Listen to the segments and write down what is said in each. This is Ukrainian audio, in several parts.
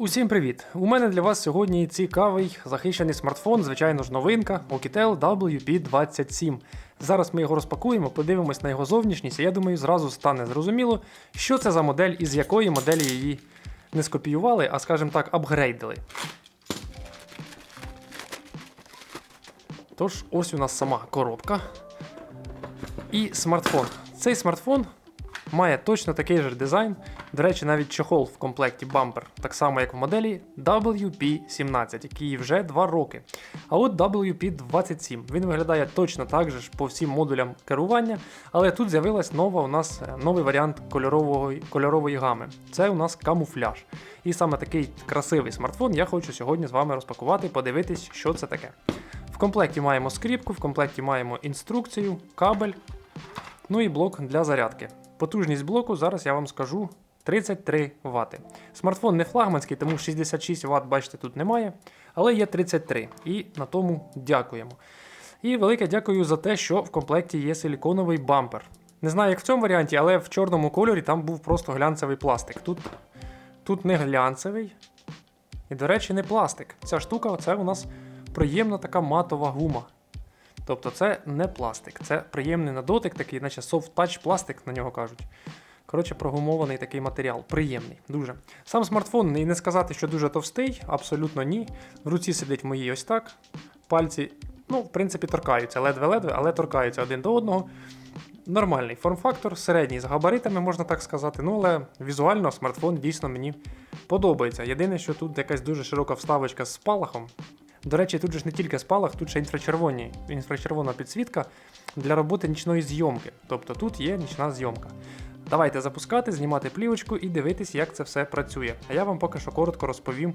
Усім привіт! У мене для вас сьогодні цікавий захищений смартфон, звичайно ж новинка Oukitel WP27. Зараз ми його розпакуємо, подивимось на його зовнішність, і я думаю, зразу стане зрозуміло, що це за модель і з якої моделі її не скопіювали, а скажімо так, апгрейдили. Тож, ось у нас сама коробка. І смартфон. Цей смартфон має точно такий же дизайн. До речі, навіть чохол в комплекті бампер, так само як в моделі WP17, який вже 2 роки. А от WP27 він виглядає точно так же ж по всім модулям керування, але тут з'явилась нова у нас е, новий варіант кольорової, кольорової гами. Це у нас камуфляж. І саме такий красивий смартфон я хочу сьогодні з вами розпакувати, подивитись, що це таке. В комплекті маємо скріпку, в комплекті маємо інструкцію, кабель, ну і блок для зарядки. Потужність блоку зараз я вам скажу 33 Вт. Смартфон не флагманський, тому 66 Вт, бачите, тут немає, але є 33 і на тому дякуємо. І велике дякую за те, що в комплекті є силіконовий бампер. Не знаю, як в цьому варіанті, але в чорному кольорі там був просто глянцевий пластик. Тут, тут не глянцевий. І, до речі, не пластик. Ця штука це у нас приємна така матова гума. Тобто це не пластик, це приємний на дотик, такий, наче soft touch пластик на нього кажуть. Коротше, прогумований такий матеріал. Приємний. Дуже. Сам смартфон і не сказати, що дуже товстий, абсолютно ні. В руці сидить в моїй ось так. Пальці, ну, в принципі, торкаються ледве-ледве, але торкаються один до одного. Нормальний форм-фактор, середній з габаритами, можна так сказати. Ну, але візуально смартфон дійсно мені подобається. Єдине, що тут якась дуже широка вставочка з спалахом. До речі, тут же ж не тільки спалах, тут ще інфрачервоні, інфрачервона підсвітка для роботи нічної зйомки. Тобто тут є нічна зйомка. Давайте запускати, знімати плівочку і дивитись, як це все працює. А я вам поки що коротко розповім,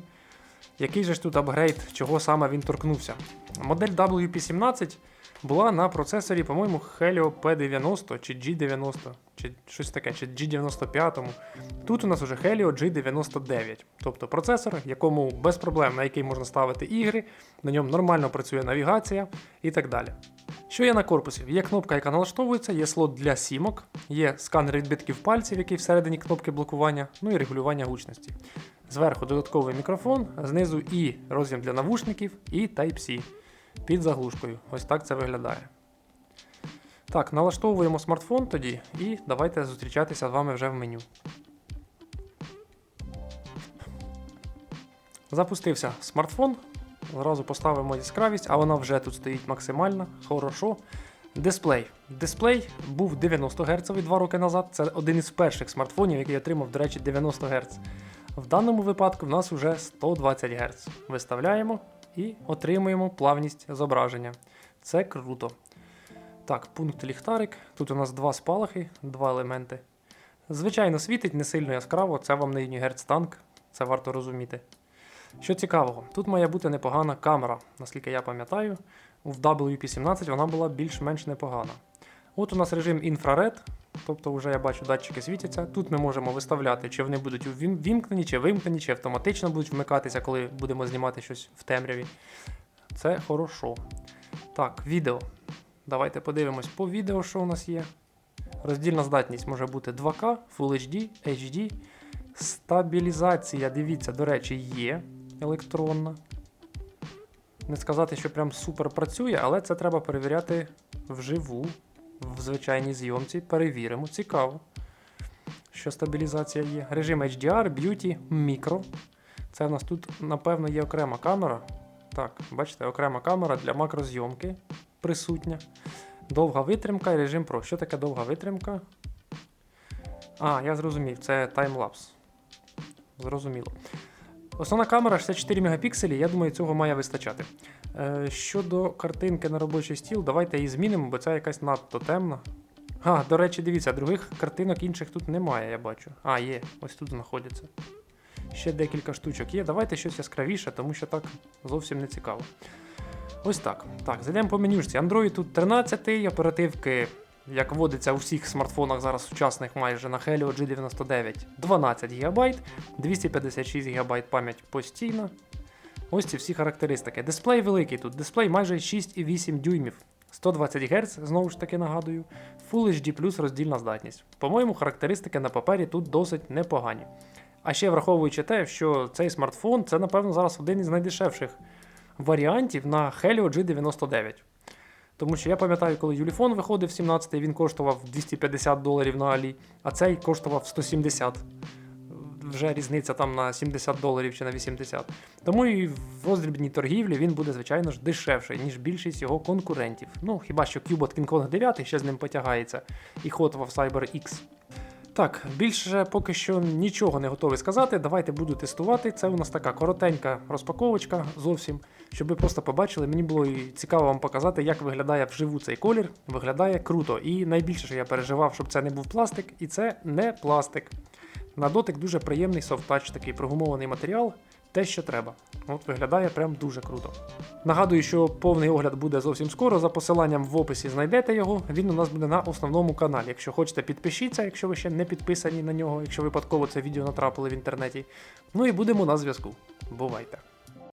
який же ж тут апгрейд, чого саме він торкнувся. Модель WP17 була на процесорі, по-моєму, Helio P90 чи G90, чи щось таке, чи G95. Тут у нас уже Helio G99, тобто процесор, якому без проблем, на який можна ставити ігри, на ньому нормально працює навігація і так далі. Що є на корпусі? Є кнопка, яка налаштовується, є слот для сімок, є сканер відбитків пальців, який всередині кнопки блокування, ну і регулювання гучності. Зверху додатковий мікрофон, знизу і роз'єм для навушників, і Type-C під заглушкою. Ось так це виглядає. Так, налаштовуємо смартфон тоді і давайте зустрічатися з вами вже в меню. Запустився смартфон. Зразу поставимо яскравість, а вона вже тут стоїть максимальна. Хорошо. Дисплей. Дисплей був 90 Гц 2 роки назад. Це один із перших смартфонів, який отримав, до речі, 90 Гц. В даному випадку в нас вже 120 Гц. Виставляємо і отримуємо плавність зображення. Це круто. Так, пункт ліхтарик. Тут у нас два спалахи, два елементи. Звичайно, світить не сильно яскраво, це вам не Герц танк, це варто розуміти. Що цікавого, тут має бути непогана камера, наскільки я пам'ятаю, в WP17 вона була більш-менш непогана. От у нас режим інфраред, тобто вже я бачу датчики світяться. Тут ми можемо виставляти, чи вони будуть вімкнені, чи вимкнені, чи автоматично будуть вмикатися, коли будемо знімати щось в темряві. Це хорошо. Так, відео. Давайте подивимось по відео, що у нас є. Роздільна здатність може бути 2К, Full HD, HD. Стабілізація, дивіться, до речі, є електронна. Не сказати, що прям супер працює, але це треба перевіряти вживу, в звичайній зйомці. Перевіримо, цікаво. Що стабілізація є. Режим HDR, Beauty, Micro. Це в нас тут, напевно, є окрема камера. Так, бачите, окрема камера для макрозйомки присутня. Довга витримка і режим Pro. Що таке довга витримка? А, я зрозумів, це таймлапс. Зрозуміло. Основна камера 64 мегапікселі, я думаю, цього має вистачати. Е, Щодо картинки на робочий стіл, давайте її змінимо, бо ця якась надто темна. А, до речі, дивіться, других картинок інших тут немає, я бачу. А, є, ось тут знаходяться. Ще декілька штучок є. Давайте щось яскравіше, тому що так зовсім не цікаво. Ось так. Так, зайдемо по менюшці. Android тут 13, оперативки як вводиться у всіх смартфонах зараз сучасних майже на Helio G99 12 ГБ, 256 ГБ пам'ять постійна. Ось ці всі характеристики. Дисплей великий тут, дисплей майже 6,8 дюймів. 120 Гц, знову ж таки нагадую, Full HD роздільна здатність. По-моєму, характеристики на папері тут досить непогані. А ще враховуючи те, що цей смартфон це, напевно, зараз один із найдешевших варіантів на Helio G99. Тому що я пам'ятаю, коли Юліфон виходив 17-й, він коштував 250 доларів на Алі, а цей коштував 170. Вже різниця там на 70 доларів чи на 80. Тому і в роздрібній торгівлі він буде, звичайно ж, дешевший, ніж більшість його конкурентів. Ну, хіба що Cubot King Kong 9 ще з ним потягається, і Hot Wave Cyber X. Так, більше поки що нічого не готовий сказати. Давайте буду тестувати. Це у нас така коротенька розпаковочка зовсім, щоб ви просто побачили. Мені було і цікаво вам показати, як виглядає вживу цей колір. Виглядає круто. І найбільше, що я переживав, щоб це не був пластик, і це не пластик. На дотик дуже приємний софт-тач, такий прогумований матеріал, те, що треба. От виглядає прям дуже круто. Нагадую, що повний огляд буде зовсім скоро. За посиланням в описі знайдете його. Він у нас буде на основному каналі. Якщо хочете, підпишіться, якщо ви ще не підписані на нього, якщо випадково це відео натрапили в інтернеті. Ну і будемо на зв'язку. Бувайте!